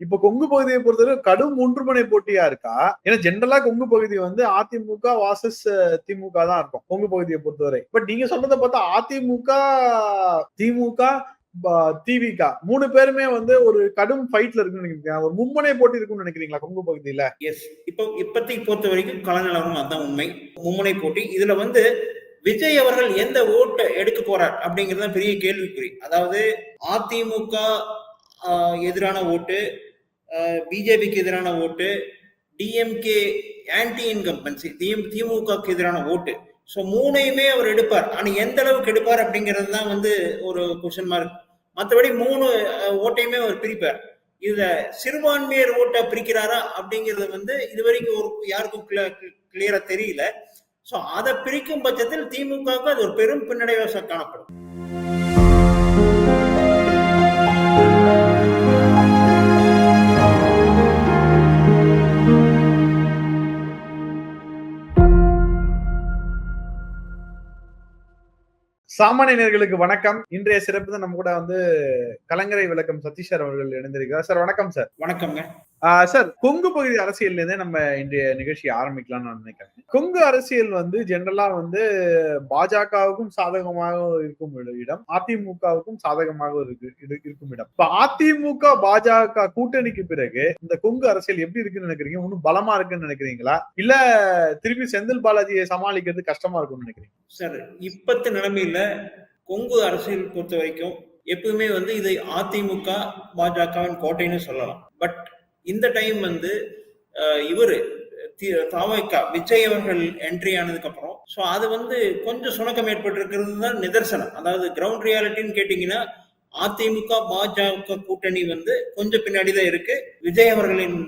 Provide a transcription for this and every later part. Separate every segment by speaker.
Speaker 1: இப்ப கொங்கு பகுதியை பொறுத்தவரை கடும் ஒன்றுமனை போட்டியா இருக்கா? ஏன்னா ஜென்ரலா கொங்கு பகுதி வந்து அதிமுக வாசஸ் திமுக தான் இருக்கும் கொங்கு பகுதியை பொறுத்தவரை. பட் நீங்க சொன்னதை பார்த்தா அதிமுக திமுக திவிகா மூணு பேருமே வந்து ஒரு கடும் ஃபைட்ல இருக்குன்னு நினைக்கிறீங்க ஒரு மும்முனை போட்டி இருக்குன்னு நினைக்கிறீங்களா கொங்கு பகுதியில?
Speaker 2: எஸ் இப்போ இப்பத்தை பொறுத்த வரைக்கும் கள அதுதான் உண்மை. மும்முனை போட்டி. இதுல வந்து விஜய் அவர்கள் எந்த ஓட்டை எடுக்க போறார் அப்படிங்கறது பெரிய கேள்விக்குறி. அதாவது அதிமுக எதிரான ஓட்டு பிஜேபிக்கு எதிரான ஓட்டு டிஎம்கே ஆன்டி இன்கம்பன்சி திமுகவுக்கு எதிரான ஓட்டு. ஸோ மூணையுமே அவர் எடுப்பார். ஆனால் எந்த அளவுக்கு எடுப்பார் அப்படிங்கிறது தான் வந்து ஒரு கொஸ்டின் மார்க் மற்றபடி மூணு ஓட்டையுமே அவர் பிரிப்பார். இதுல சிறுபான்மையர் ஓட்டை பிரிக்கிறாரா அப்படிங்கிறது வந்து இது வரைக்கும் ஒரு யாருக்கும் கிளியரா தெரியல. ஸோ அதை பிரிக்கும் பட்சத்தில் திமுகவுக்கு அது ஒரு பெரும் பின்னடைவாக காணப்படும்.
Speaker 1: சாமானியர்களுக்கு வணக்கம். இன்றைய சிறப்பு தான் நம்ம கூட வந்து கலங்கரை விளக்கம் சதீஷ் சார் அவர்கள் இணைந்திருக்கிறார். சார் வணக்கம் சார்.
Speaker 2: வணக்கம்ங்க.
Speaker 1: சார் கொங்கு பகுதி அரசியல்ல இருந்தே நம்ம இன்றைய நிகழ்ச்சியை ஆரம்பிக்கலாம்னு நான் நினைக்கிறேன். கொங்கு அரசியல் வந்து ஜெனரலா வந்து பாஜகவுக்கும் சாதகமாக இருக்கும் இடம். அதிமுகவுக்கும் சாதகமாக இருக்கு இருக்கும் இடம். இப்ப அதிமுக பாஜக கூட்டணிக்கு பிறகு இந்த கொங்கு அரசியல் எப்படி இருக்குன்னு நினைக்கிறீங்க? இன்னும் பலமா இருக்குன்னு நினைக்கிறீங்களா? இல்ல திருப்பி செந்தில் பாலாஜியை சமாளிக்கிறது கஷ்டமா இருக்கும்னு நினைக்கிறீங்க?
Speaker 2: சார் இப்பத்து நிலைமையில கொங்கு அரசியல் பொறுத்த வரைக்கும் எப்பவுமே வந்து இதை அதிமுக பாஜகவின் கோட்டைன்னு சொல்லலாம். பட் இந்த டைம் வந்து இவர் தாமக்கா விஜய் அவர்கள் என்ட்ரி ஆனதுக்கு அப்புறம். ஸோ அது வந்து கொஞ்சம் சுணக்கம் ஏற்பட்டிருக்கிறது தான் நிதர்சனம். அதாவது கிரவுண்ட் ரியாலிட்டின்னு கேட்டிங்கன்னா அதிமுக பாஜக கூட்டணி வந்து கொஞ்சம் பின்னாடி தான் இருக்கு. விஜய் அவர்களின்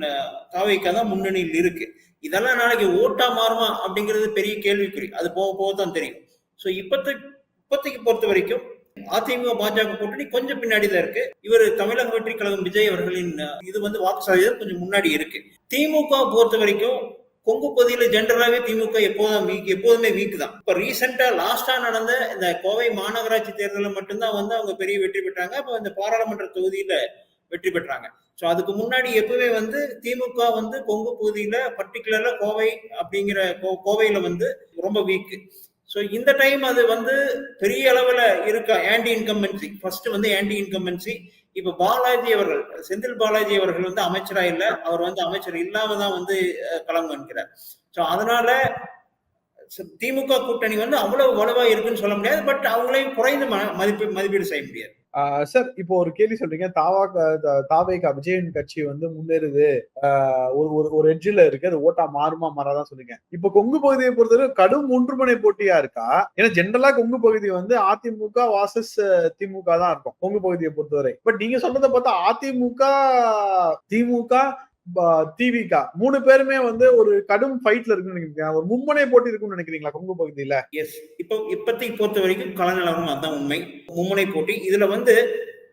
Speaker 2: தாவைக்கா தான் முன்னணியில் இருக்கு. இதெல்லாம் நாளைக்கு ஓட்டா மாறுமா அப்படிங்கிறது பெரிய கேள்விக்குறி. அது போக போக தான் தெரியும். ஸோ இப்பத்து இப்போதைக்கு பொறுத்த வரைக்கும் அதிமுக பாஜக கூட்டணி கொஞ்சம் பின்னாடி தான் இருக்கு. இவர் தமிழக வெற்றி கழகம் விஜய் அவர்களின் இது வந்து வாக்கு சதவீதம் கொஞ்சம் முன்னாடி இருக்கு. திமுக பொறுத்த வரைக்கும் கொங்கு பகுதியில ஜென்ரலாகவே திமுக எப்போதும் வீக் எப்போதுமே வீக் தான் இப்போ ரீசெண்டாக லாஸ்டாக நடந்த இந்த கோவை மாநகராட்சி தேர்தலில் மட்டும்தான் வந்து அவங்க பெரிய வெற்றி பெற்றாங்க. இப்போ இந்த பாராளுமன்ற தொகுதியில வெற்றி பெற்றாங்க. ஸோ அதுக்கு முன்னாடி எப்பவுமே வந்து திமுக வந்து கொங்கு பகுதியில பர்டிகுலராக கோவை அப்படிங்கிற கோ- கோவையில வந்து ரொம்ப வீக்கு ஸோ இந்த டைம் அது வந்து பெரிய அளவில் இருக்க? ஆன்டி இன்கம்பன்சி ஃபர்ஸ்ட் வந்து ஆன்டி இன்கம்பன்சி இப்போ பாலாஜி அவர்கள் செந்தில் பாலாஜி அவர்கள் வந்து அமைச்சரா இல்லை அவர் வந்து அமைச்சர் இல்லாம தான் வந்து களம் காண்கிறார். ஸோ அதனால திமுக கூட்டணி வந்து அவ்வளவு வலுவா இருக்குன்னு சொல்ல முடியாது பட் அவங்களையும் குறைந்து ம- மதிப்பீடு செய்ய முடியாது.
Speaker 1: சார் இப்போ ஒரு கேள்வி சொல்றீங்க. தாவா தாவேகா விஜயன் கட்சி வந்து முன்னேறுது. ஆஹ் ஒரு ஒரு ஒரு எட்ஜில் இருக்கு. அது ஓட்டா மாறுமா மாறாதான் சொன்னீங்க இப்போ கொங்கு பகுதியை பொறுத்தவரை கடும் ஒன்றுமனை போட்டியா இருக்கா? ஏன்னா ஜென்ரலா கொங்கு பகுதி வந்து அதிமுக வாசஸ் திமுக தான் இருக்கும். கொங்கு பகுதியை பொறுத்தவரை. பட் நீங்க சொன்னதை பார்த்தா அதிமுக திமுக திவிக. மூணு பேருமே வந்து ஒரு கடும் ஃபைட்ல இருக்குன்னு நினைக்கிறீங்க. ஒரு மும்முனை போட்டி இருக்குன்னு நினைக்கிறீங்களா கொங்கு பகுதியில?
Speaker 2: எஸ் இப்போ இப்பத்தை பொறுத்த வரைக்கும் கள அதுதான் உண்மை. மும்முனை போட்டி. இதுல வந்து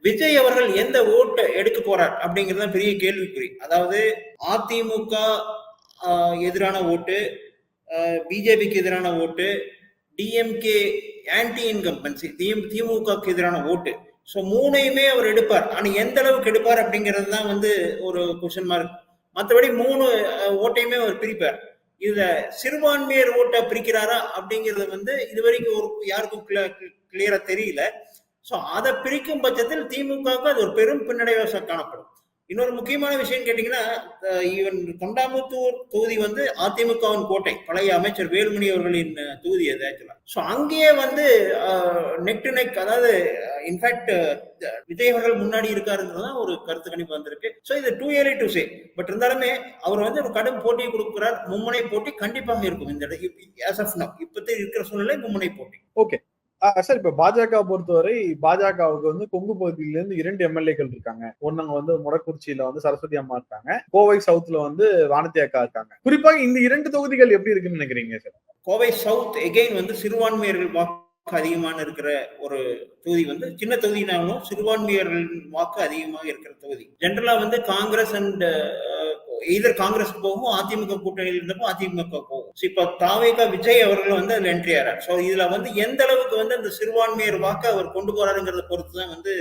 Speaker 2: விஜய் அவர்கள் எந்த ஓட்டை எடுக்க போறார் அப்படிங்கிறது தான் பெரிய கேள்விக்குறி. அதாவது அதிமுக எதிரான ஓட்டு பிஜேபிக்கு எதிரான ஓட்டு டிஎம்கே ஆன்டி இன்கம்பன்சி திமுகக்கு எதிரான ஓட்டு. ஸோ மூணையுமே அவர் எடுப்பார். ஆனால் எந்த அளவுக்கு எடுப்பார் அப்படிங்கிறது தான் வந்து ஒரு கொஷின் மார்க் மற்றபடி மூணு ஓட்டையுமே அவர் பிரிப்பார். இதுல சிறுபான்மையர் ஓட்டை பிரிக்கிறாரா அப்படிங்கிறது வந்து இது வரைக்கும் ஒரு யாருக்கும் கிளியரா தெரியல. ஸோ அதை பிரிக்கும் பட்சத்தில் திமுகவுக்கு அது ஒரு பெரும் பின்னடைவாக காணப்படும். இன்னொரு முக்கியமான விஷயம் கேட்டீங்கன்னா ஈவன் தொண்டாமுத்தூர் தொகுதி வந்து அதிமுகவின் கோட்டை பழைய அமைச்சர் வேலுமணி அவர்களின் தொகுதி அது ஆக்சுவலா ஸோ அங்கேயே வந்து நெக் டு நெக் அதாவது இன்ஃபேக்ட் விஜய் அவர்கள் முன்னாடி இருக்காருங்கிறது தான் ஒரு கருத்து கணிப்பு வந்திருக்கு. ஸோ இது too early to say but இருந்தாலுமே அவர் வந்து ஒரு கடும் போட்டியை கொடுக்கிறார். மும்முனை போட்டி கண்டிப்பாக இருக்கும் இந்த ஆஸ் ஆஃப் நவ் இப்போதைக்கு இருக்கிற சூழ்நிலை மும்முனை போட்டி.
Speaker 1: ஓகே சார் இப்ப பாஜக பொறுத்தவரை பாஜகவுக்கு வந்து கொங்கு பகுதியில இருந்து இரண்டு எம்எல்ஏக்கள் இருக்காங்க. ஒன்னவங்க வந்து முடக்குறிச்சியில வந்து சரஸ்வதி அம்மா இருக்காங்க. கோவை சவுத்ல வந்து வானதி அக்கா இருக்காங்க. குறிப்பாக இந்த இரண்டு தொகுதிகள் எப்படி இருக்குன்னு நினைக்கிறீங்க சார்?
Speaker 2: கோவை சவுத் எகெயின் வந்து சிறுபான்மையர்கள் வாக்கு அதிகமான இருக்கிற ஒரு தொகுதி வந்து சின்ன தொகுதினாலும் சிறுபான்மையர்கள் வாக்கு அதிகமாக இருக்கிற தொகுதி. ஜென்ரலா வந்து காங்கிரஸ் அண்ட் எய்தர் காங்கிரஸ் போகும் அதிமுக கூட்டணியில் இருந்தப்போ அதிமுக போகும். இப்ப தாவேக விஜய் அவர்கள் வந்து அதுல என்ட்ரி ஆறார். ஸோ இதுல வந்து எந்த அளவுக்கு வந்து அந்த சிறுபான்மையர் வாக்கு அவர் கொண்டு போறாருங்கிறத பொறுத்து தான் வந்து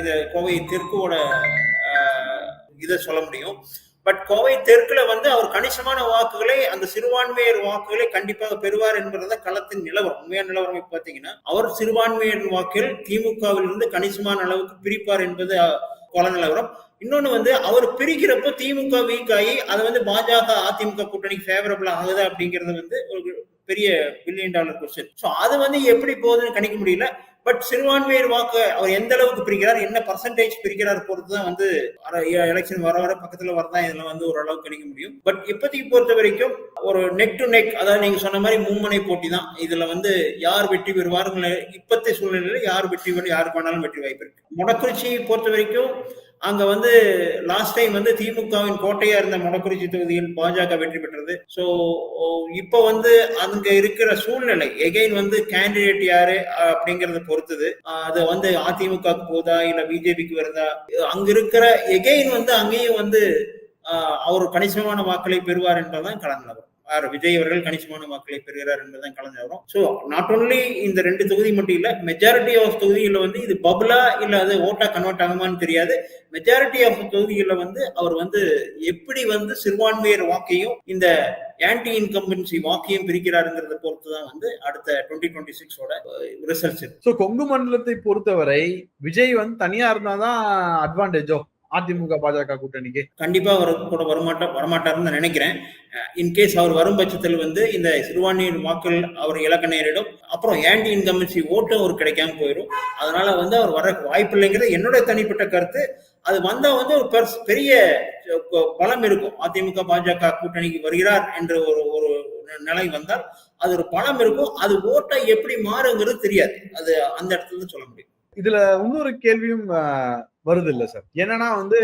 Speaker 2: இது கோவை தெற்குவோட இதை சொல்ல முடியும். பட் கோவை தெற்குல வந்து அவர் கணிசமான வாக்குகளை அந்த சிறுபான்மையர் வாக்குகளை கண்டிப்பாக பெறுவார் என்பதை களத்தின் நிலவரம் உண்மையான நிலவரம் பார்த்தீங்கன்னா பாத்தீங்கன்னா. அவர் சிறுபான்மையர் வாக்கில் திமுகவில் இருந்து கணிசமான அளவுக்கு பிரிப்பார் என்பது கொல நிலவரம். இன்னொன்னு வந்து அவர் பிரிக்கிறப்போ திமுக வீக் ஆகி அதை வந்து பாஜக அதிமுக கூட்டணிக்கு ஃபேவரபிள் ஆகுதா அப்படிங்கிறது வந்து ஒரு பெரிய பில்லியன் டாலர் கொஸ்டின் ஸோ அது வந்து எப்படி போகுதுன்னு கணிக்க முடியல. பட் சிறுபான்மையர் வாக்கு அவர் எந்த அளவுக்கு பிரிக்கிறார் என்ன பர்சன்டேஜ் பிரிக்கிறார் பொறுத்து தான் வந்து எலெக்ஷன் வர வர பக்கத்துல வரதான் இதுல வந்து ஓரளவுக்கு கணிக்க முடியும். பட் இப்போதைக்கு பொறுத்த வரைக்கும் ஒரு நெக் டு நெக் அதாவது நீங்க சொன்ன மாதிரி மும்முனை போட்டி தான் இதுல வந்து யார் வெற்றி பெறுவாருங்கிற இப்பத்திய சூழ்நிலையில யார் வெற்றி பெறும் யாருக்கு வேணாலும் வெற்றி வாய்ப்பு இருக்கு. மொடக்குறிச்சியை பொறுத்த வரைக்கும் அங்க வந்து லாஸ்ட் டைம் வந்து திமுகவின் கோட்டையா இருந்த மொடக்குறிச்சி தொகுதியில் பாஜக வெற்றி பெற்றது. ஸோ இப்போ வந்து அங்க இருக்கிற சூழ்நிலை எகைன் வந்து கேண்டிடேட் யாரு அப்படிங்கறத பொறுத்தது. அது வந்து அதிமுகவுக்கு போதா இல்ல பிஜேபிக்கு வருதா? அங்க இருக்கிற எகைன் வந்து அங்கேயும் வந்து அவர் கணிசமான வாக்களை பெறுவார் என்பதுதான் கலந்து ஆர் விஜய் அவர்கள் கணிசமான வாக்களை பெறுகிறார் என்பதுதான் கலந்து வரும் ஸோ நாட் ஓன்லி இந்த ரெண்டு தொகுதி மட்டும் இல்ல மெஜாரிட்டி ஆஃப் தொகுதிகளில் வந்து இது பபுலா இல்ல அது ஓட்டா கன்வெர்ட் ஆகுமான்னு தெரியாது. மெஜாரிட்டி ஆஃப் தொகுதிகளில் வந்து அவர் வந்து எப்படி வந்து சிறுபான்மையர் வாக்கையும் இந்த ஆன்டி இன்கம்பன்சி வாக்கையும் பிரிக்கிறாருங்கிறத பொறுத்து தான் வந்து அடுத்த டுவெண்ட்டி டுவெண்ட்டி சிக்ஸோட ரிசல்ட்ஸ்
Speaker 1: ஸோ கொங்கு மண்டலத்தை பொறுத்தவரை விஜய் வந்து தனியா இருந்தாதான் அட்வான்டேஜோ அதிமுக பாஜக கூட்டணிக்கு?
Speaker 2: கண்டிப்பா அவர் கூட வரமாட்டா வரமாட்டாருன்னு நான் நினைக்கிறேன். இன்கேஸ் அவர் வரும் பட்சத்தில் வந்து இந்த சிறுபான்மையின் வாக்கள் அவர் இலக்க நேரிடும். அப்புறம் ஆன்டி இன்கம்பன்சி ஓட்டும் அவர் கிடைக்காம போயிடும். அதனால வந்து அவர் வர வாய்ப்பு இல்லைங்கிறது என்னோட தனிப்பட்ட கருத்து. அது வந்தா வந்து ஒரு பெரிய பலம் இருக்கும். அதிமுக பாஜக கூட்டணிக்கு வருகிறார் என்ற ஒரு ஒரு நிலை வந்தால் அது ஒரு பலம் இருக்கும். அது ஓட்டை எப்படி மாறுங்கிறது தெரியாது. அது அந்த இடத்துல சொல்ல முடியும்.
Speaker 1: இதுல இன்னொரு கேள்வியும் வருது இல்ல சார். என்னன்னா வந்து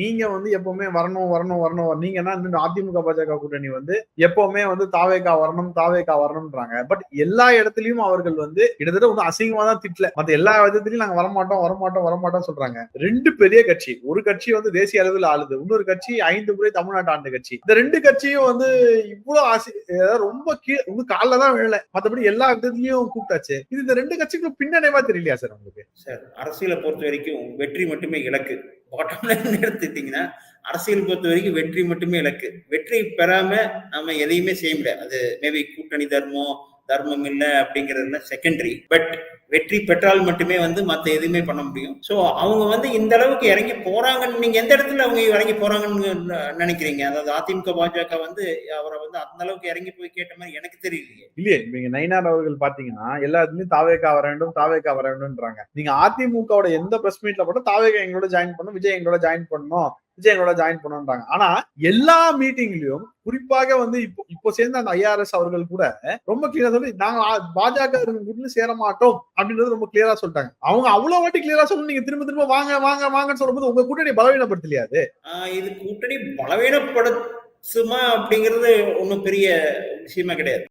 Speaker 1: நீங்க வந்து எப்பவுமே வரணும் வரணும் வரணும் நீங்கன்னா அதிமுக பாஜக கூட்டணி வந்து எப்பவுமே வந்து தாவேக்கா வரணும் தாவேக்கா வரணும்ன்றாங்க. பட் எல்லா இடத்துலயும் அவர்கள் வந்து கிட்டத்தட்ட ஒன்றும் அசிங்கமா தான் திட்டல. மத்த எல்லா விதத்திலயும் நாங்க வரமாட்டோம் வரமாட்டோம் வரமாட்டோம் சொல்றாங்க. ரெண்டு பெரிய கட்சி. ஒரு கட்சி வந்து தேசிய அளவில் ஆளுது. இன்னொரு கட்சி ஐந்து முறை தமிழ்நாட்டு ஆண்ட கட்சி. இந்த ரெண்டு கட்சியும் வந்து இவ்வளவு ஆசி அதாவது ரொம்ப கீழே வந்து காலில் தான் விழல. மத்தபடி எல்லா விதத்துலயும் கூப்பிட்டாச்சு. இது இந்த ரெண்டு கட்சிக்கும் பின்னடைவா தெரியலையா சார் உங்களுக்கு?
Speaker 2: சார் அரசியலை பொறுத்த வரைக்கும் வெற்றி மட்டுமே இலக்கு. பாட்டம் லைன் எடுத்துட்டீங்கன்னா அரசியல் பொறுத்த வரைக்கும் வெற்றி மட்டுமே இலக்கு. வெற்றி பெறாம நம்ம எதையுமே செய்ய முடியாது. அது மேபி கூட்டணி தர்மம் தர்மம் இல்லை அப்படிங்கிறதுல செகண்டரி பட் வெற்றி பெற்றால் மட்டுமே வந்து மற்ற எதுவுமே பண்ண முடியும். ஸோ அவங்க வந்து இந்த அளவுக்கு இறங்கி போறாங்கன்னு நீங்க எந்த இடத்துல அவங்க இறங்கி போறாங்கன்னு நினைக்கிறீங்க? அதாவது அதிமுக பாஜக வந்து அவரை வந்து அந்த அளவுக்கு இறங்கி போய் கேட்ட மாதிரி எனக்கு தெரியலையே.
Speaker 1: இல்லையே நீங்க நயினார் அவர்கள் பாத்தீங்கன்னா எல்லாத்துலயும் தாவேக்கா வர வேண்டும் தாவேக்கா வர வேண்டும்ன்றாங்க. நீங்க அதிமுகவோட எந்த பிரஸ் மீட்ல போட்டோம் தாவேக்கா எங்களோட ஜாயின் பண்ணும் விஜய் எங்களோட ஜாயின் பண்ணணும் விஜய் எங்களோட ஜாயின் பண்ணணும்ன்றாங்க ஆனா எல்லா மீட்டிங்லயும் குறிப்பாக வந்து இப்போ இப்போ சேர்ந்த அந்த ஐஆர்எஸ் அவர்கள் கூட ரொம்ப கிளியரா சொல்லி நாங்க பாஜக கூட்டணி சேர மாட்டோம் அப்படின்றது ரொம்ப கிளியரா சொல்லிட்டாங்க. அவங்க அவ்வளவு வாட்டி கிளியரா சொல்லணும் நீங்க திரும்ப திரும்ப வாங்க வாங்க வாங்கன்னு சொல்லும்போது உங்க கூட்டணி பலவீனப்படுத்தலையா அது?
Speaker 2: இது கூட்டணி பலவீனப்படுத்துமா அப்படிங்கிறது ஒன்றும் பெரிய விஷயமா கிடையாது.